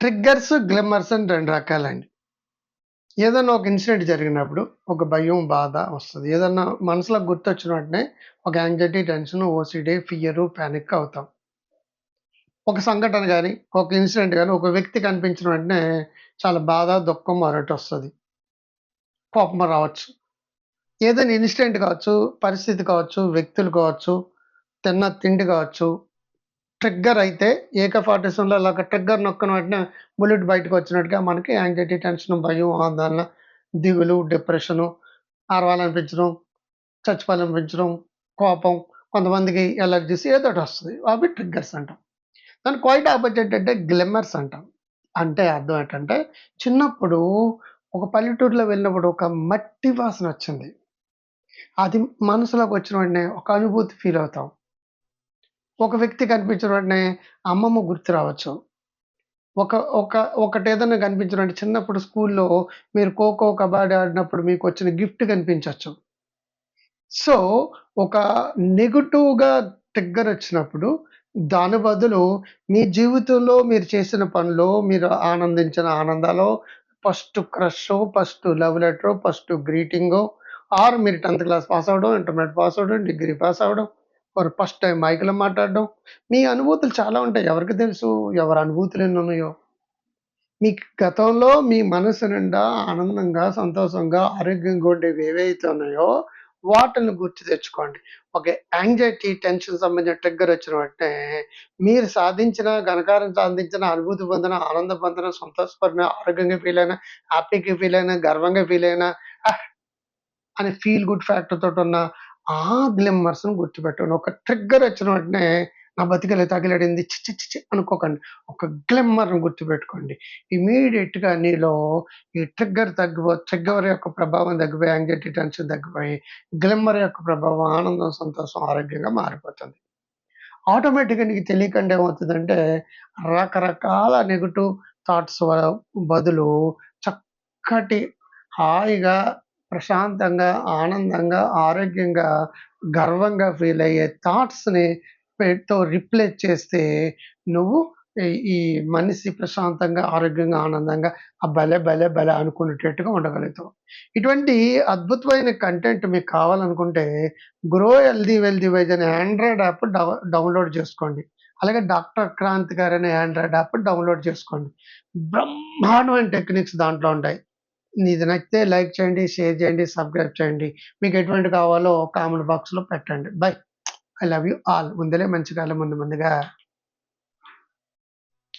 Triggers, గ్లిమ్మర్స్ అని రెండు రకాలండి. ఏదన్నా ఒక ఇన్సిడెంట్ జరిగినప్పుడు ఒక భయం, బాధ వస్తుంది ఏదన్నా మనసులో గుర్తొచ్చిన వెంటనే ఒక anxiety, tension, OCD, fear, panic అవుతాం. ఒక సంఘటన కానీ ఒక ఇన్సిడెంట్ కానీ ఒక వ్యక్తి కనిపించిన వెంటనే చాలా బాధ, దుఃఖం మరొకటొస్తది. కోపం రావచ్చు. ఏదైనా ఇన్సిడెంట్ కావచ్చు, పరిస్థితి కావచ్చు, వ్యక్తులు కావచ్చు, తిన్న తిండి కావచ్చు. ట్రిగ్గర్ అయితే ఏక-పార్టిజన్‌లో అలాగా ట్రిగ్గర్ నొక్కిన వెంటనే బుల్లెట్ బయటకొచ్చినట్టుగా మనకి యాంగ్జైటీ, టెన్షన్, భయం, ఆందోళన, దిగులు, డిప్రెషను, అరవాలనిపించడం, చచ్చిపోవాలనిపించడం, కోపం, కొంతమందికి ఎలర్జీస్ ఏదో వస్తుంది అవి ట్రిగ్గర్స్ అంటాం. దానికి క్వైట్ ఆపోజిట్ అంటే గ్లిమ్మర్స్ అంటాం. అంటే అర్థం ఏంటంటే చిన్నప్పుడు ఒక పల్లెటూరులో వెళ్ళినప్పుడు ఒక మట్టి వాసన వచ్చింది అది మనసులోకి వచ్చిన వెంటనే ఒక అనుభూతి ఫీల్ అవుతాం. ఒక వ్యక్తి కనిపించిన వెంటనే అమ్మమ్మ గుర్తు రావచ్చు. ఒక ఒక ఒకటేదన్నా కనిపించిన వెంటనే చిన్నప్పుడు స్కూల్లో మీరు ఖోఖో, కబాడీ ఆడినప్పుడు మీకు వచ్చిన గిఫ్ట్ కనిపించవచ్చు సో, ఒక నెగటివ్గా దగ్గర వచ్చినప్పుడు దాని బదులు మీ జీవితంలో మీరు చేసిన పనులు మీరు ఆనందించిన ఆనందాలో first క్రషో, first love letter first greeting or మీరు 10థ్ క్లాస్ పాస్ అవ్వడం, ఇంటర్మీడియట్ పాస్ అవ్వడం, డిగ్రీ పాస్ అవడం ఫర్ ఫస్ట్ టైం మైక్‌లో మాట్లాడడం. మీ అనుభూతులు చాలా ఉంటాయి. ఎవరికి తెలుసు ఎవరి అనుభూతులు ఎన్నున్నాయో? మీ గతంలో మీ మనసు నిండా ఆనందంగా, సంతోషంగా, ఆరోగ్యంగా ఉండేవి ఏవైతే ఉన్నాయో వాటిని గుర్తు తెచ్చుకోండి. ఒక యాంగ్జైటీ, టెన్షన్ సంబంధించిన ట్రిగ్గర్ వచ్చిన వెంటనే మీరు సాధించిన, ఘనకారం సాధించిన, అనుభూతి పొందిన, ఆనందం పొందిన, సంతోషపడిన, ఆరోగ్యంగా ఫీల్ అయినా హ్యాపీగా ఫీల్ అయినా గర్వంగా ఫీల్ అయినా అనే ఫీల్ గుడ్ ఫ్యాక్టర్ ఉన్న ఆ గ్లిమ్మర్స్‌ని గుర్తుపెట్టుకోండి. ఒక ట్రిగ్గర్ వచ్చిన వెంటనే నా బతికిల తగిలడింది చిచ్చి చిచ్చి అనుకోకండి. ఒక గ్లిమ్మర్‌ని గుర్తుపెట్టుకోండి. ఇమీడియట్గా నీలో ఈ ట్రిగ్గర్ తగ్గిపో ట్రిగ్గర్ యొక్క ప్రభావం తగ్గిపోయి, యాంగ్జైటీ, టెన్షన్ తగ్గిపోయి, గ్లిమ్మర్ యొక్క ప్రభావం ఆనందం, సంతోషం, ఆరోగ్యంగా మారిపోతుంది. ఆటోమేటిక్‌గా నీకు తెలియకుండా ఏమవుతుందంటే రకరకాల నెగిటివ్ థాట్స్ బదులు చక్కటి హాయిగా, ప్రశాంతంగా, ఆనందంగా, ఆరోగ్యంగా, గర్వంగా ఫీల్ అయ్యే థాట్స్‌ని పెతో రిప్లేస్ చేస్తే నువ్వు ఈ మనిషి ప్రశాంతంగా, ఆరోగ్యంగా, ఆనందంగా ఆ భలే! భలే! భలే! అనుకునేటట్టుగా ఉండగలుగుతావు. ఇటువంటి అద్భుతమైన కంటెంట్ మీకు కావాలనుకుంటే గ్రో హెల్దీ వెల్దీ వైజ్ అనే ఆండ్రాయిడ్ యాప్ డౌ డౌన్‌లోడ్ చేసుకోండి. అలాగే డాక్టర్ క్రాంతి గారు అనే ఆండ్రాయిడ్ యాప్ డౌన్‌లోడ్ చేసుకోండి. బ్రహ్మాండమైన టెక్నిక్స్ దాంట్లో ఉంటాయి. ఇది నచ్చితే లైక్ చేయండి, షేర్ చేయండి, సబ్స్క్రైబ్ చేయండి. మీకు ఎటువంటి కావాలో కామెంట్ బాక్స్‌లో పెట్టండి. Bye. I love you all. ముందలే మంచి కాలం ముందు ముందుగా